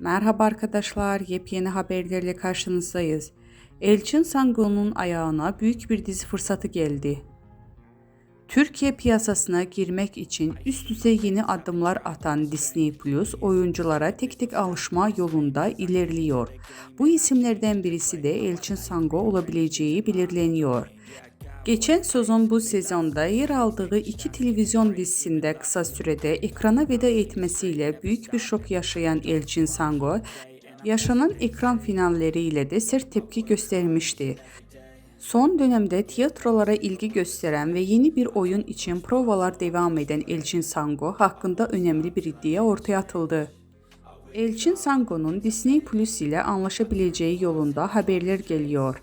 Merhaba arkadaşlar, yepyeni haberlerle karşınızdayız. Elçin Sango'nun ayağına büyük bir dizi fırsatı geldi. Türkiye piyasasına girmek için üst düzey yeni adımlar atan Disney Plus oyunculara tek tek alışma yolunda ilerliyor. Bu isimlerden birisi de Elçin Sango olabileceği belirleniyor. Geçen sezon bu sezonda yer aldığı iki televizyon dizisinde kısa sürede ekrana veda etmesiyle büyük bir şok yaşayan Elçin Sango, yaşanan ekran finalleriyle de sert tepki göstermişti. Son dönemde tiyatrolara ilgi gösteren ve yeni bir oyun için provalar devam eden Elçin Sango hakkında önemli bir iddia ortaya atıldı. Elçin Sango'nun Disney Plus ile anlaşabileceği yolunda haberler geliyor.